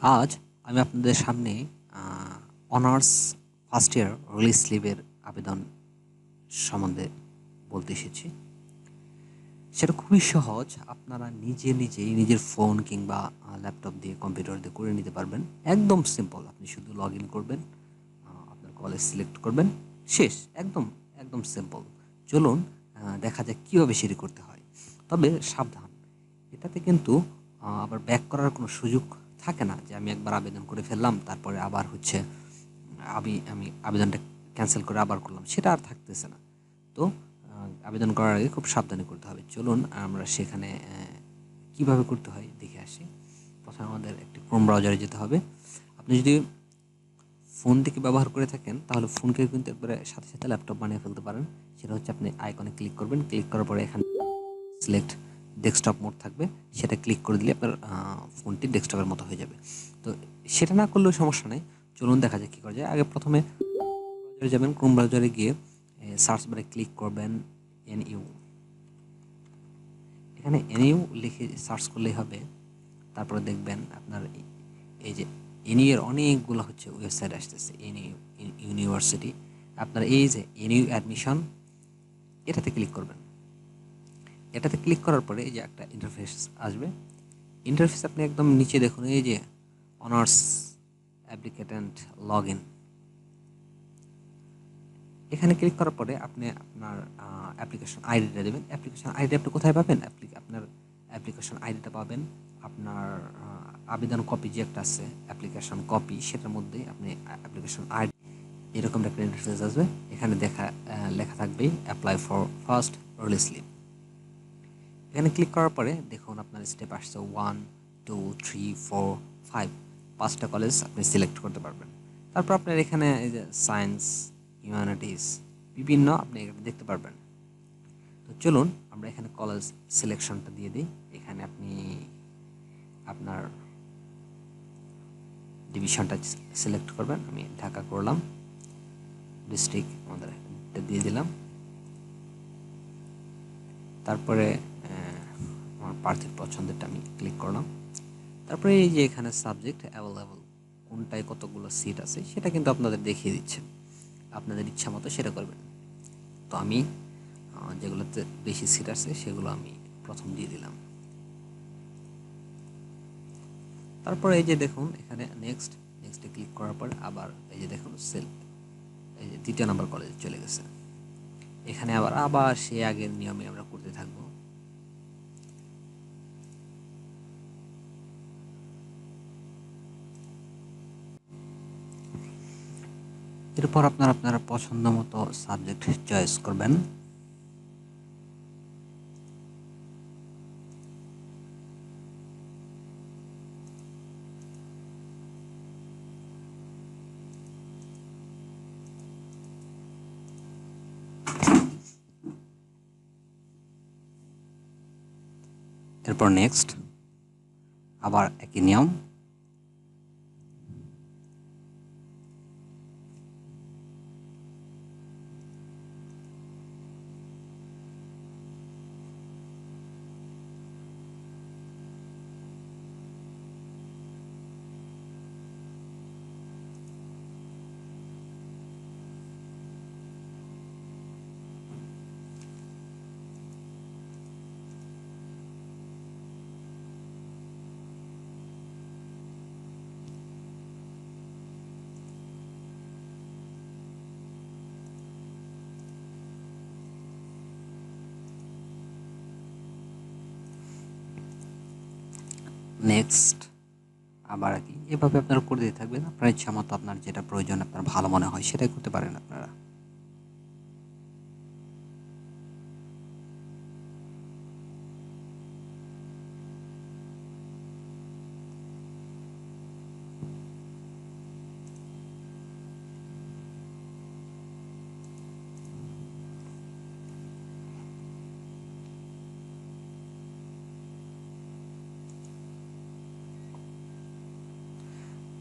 আজ আমি আপনাদের সামনে অনার্স ফার্স্ট ইয়ার রিলিজ স্লিভের আবেদন সম্বন্ধে বলতে এসেছি। সেটা খুবই সহজ, আপনারা নিজে নিজেই নিজের ফোন কিংবা ল্যাপটপ দিয়ে কম্পিউটার দিয়ে করে নিতে পারবেন। একদম সিম্পল আপনি শুধু লগ ইন করবেন আপনার কলেজ সিলেক্ট করবেন, শেষ, একদম একদম সিম্পল চলুন দেখা যাক কীভাবে সেটি করতে হয়। তবে সাবধান, এটাতে কিন্তু আবার ব্যাক করার কোনো সুযোগ থাকে না যে আমি একবার আবেদন করে ফেললাম, তারপরে আবার হচ্ছে আমি আমি আবেদনটা ক্যান্সেল করে আবার করলাম, সেটা আর থাকতেছে না। তো আবেদন করার আগে খুব সাবধানে করতে হবে। চলুন, আমরা সেখানে কীভাবে করতে হয় দেখে আসি। প্রথমে আমাদের একটি ক্রোম ব্রাউজারে যেতে হবে। আপনি যদি ফোন থেকে ব্যবহার করে থাকেন, তাহলে ফোনকে কিন্তু একবারে সাথে সাথে ল্যাপটপ বানিয়ে ফেলতে পারেন। সেটা হচ্ছে আপনি আইকনে ক্লিক করবেন। ক্লিক করার পরে এখানে সিলেক্ট ডেস্কটপ মোড থাকবে, সেটা ক্লিক করে দিলে আপনার ফোনটি ডেস্কটপের মতো হয়ে যাবে। তো সেটা না করলেও সমস্যা নেই। চলুন দেখা যাক কী করা যায়। আগে প্রথমে যাবেন ক্রোম ব্রাউজারে গিয়ে সার্চ বারে ক্লিক করবেন এন ইউ এখানে এন ইউ লিখে সার্চ করলেই হবে। তারপরে দেখবেন আপনার এই- যে এনইউ এর অনেকগুলো হচ্ছে ওয়েবসাইট আসতেছে এনইউ ইউনিভার্সিটি আপনার এই যে এন ইউ অ্যাডমিশন এটাতে ক্লিক করবেন। এটাতে ক্লিক করার পরে এই যে একটা ইন্টারফেস আসবে। ইন্টারফেস আপনি একদম নিচে দেখুন, এই যে অনার্স অ্যাপ্লিকেটেন্ট লগ ইন এখানে ক্লিক করার পরে আপনি আপনার অ্যাপ্লিকেশন আইডিটা দেবেন। অ্যাপ্লিকেশন আইডি আপনি কোথায় পাবেন? আপনার অ্যাপ্লিকেশন আইডিটা পাবেন। আপনার আবেদন কপি যে একটা আছে অ্যাপ্লিকেশন কপি সেটার মধ্যে আপনি অ্যাপ্লিকেশন আইডি এরকম একটা ইন্টারফেস আসবে। এখানে দেখা লেখা থাকবে apply for first release slip এখানে ক্লিক করার পরে দেখুন আপনার স্টেপ আসছে one two three four five পাঁচটা কলেজ আপনি সিলেক্ট করতে পারবেন। তারপর আপনার এখানে এই যে সায়েন্স হিউম্যানিটিস বিভিন্ন আপনি এখানে দেখতে পারবেন। তো চলুন আমরা এখানে কলেজ সিলেকশনটা দিয়ে দিই। এখানে আপনি আপনার ডিভিশনটা সিলেক্ট করবেন। আমি ঢাকা করলাম। ডিস্ট্রিক্ট আমাদের দিয়ে দিলাম। তারপরে প্রার্থীর পছন্দেরটা আমি ক্লিক করলাম। তারপরে এই যে এখানে সাবজেক্ট অ্যাভেলেবল কোনটায় কতগুলো সিট আছে, সেটা কিন্তু আপনাদের দেখিয়ে দিচ্ছে। আপনাদের ইচ্ছা মতো সেটা করবেন। তো আমি যেগুলোতে বেশি সিট আছে, সেগুলো আমি প্রথম দিয়ে দিলাম। তারপরে এই যে দেখুন, এখানে নেক্সট নেক্সটে ক্লিক করার পর আবার এই যে দেখুন সেল এই যে দ্বিতীয় নম্বর কলেজে চলে গেছে। এখানে আবার আবার সে আগের নিয়মে আমরা করতে থাকব। এরপর আপনার আপনার পছন্দ মতো সাবজেক্ট চয়েস করবেন। এরপর নেক্সট আবার একই নিয়ম। নেক্সট আবার কি এভাবে আপনারা করে দিয়ে থাকবেন। আপনার ইচ্ছা মতো আপনার যেটা প্রয়োজন, আপনার ভালো মনে হয় সেটাই করতে পারেন আপনারা।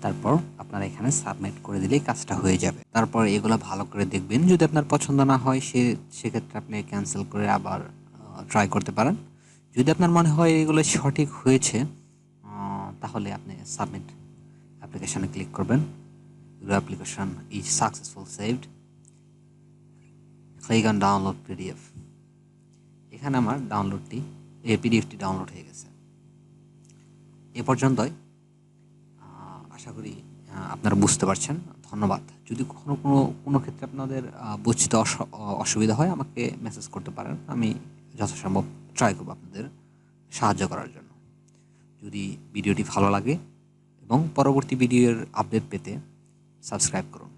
তারপর আপনারা এখানে সাবমিট করে দিলেই কাজটা হয়ে যাবে। তারপর এগুলো ভালো করে দেখবেন। যদি আপনার পছন্দ না হয়, সে, সেক্ষেত্রে আপনি ক্যান্সেল করে আবার ট্রাই করতে পারেন। যদি আপনার মনে হয় এগুলো সঠিক হয়েছে তাহলে আপনি সাবমিট অ্যাপ্লিকেশানে ক্লিক করবেন। your application is successful saved. click on download pdf এখানে আমার ডাউনলোডটি এই পিডিএফটি ডাউনলোড হয়ে গেছে। এ পর্যন্তই। আশা করি আপনারা বুঝতে পারছেন। ধন্যবাদ। যদি কখনো কোনো কোনো ক্ষেত্রে আপনাদের বুঝতে অস- অসুবিধা হয়, আমাকে মেসেজ করতে পারেন। আমি যথাসম্ভব ট্রাই করব আপনাদের সাহায্য করার জন্য। যদি ভিডিওটি ভালো লাগে এবং পরবর্তী ভিডিওর আপডেট পেতে সাবস্ক্রাইব করুন।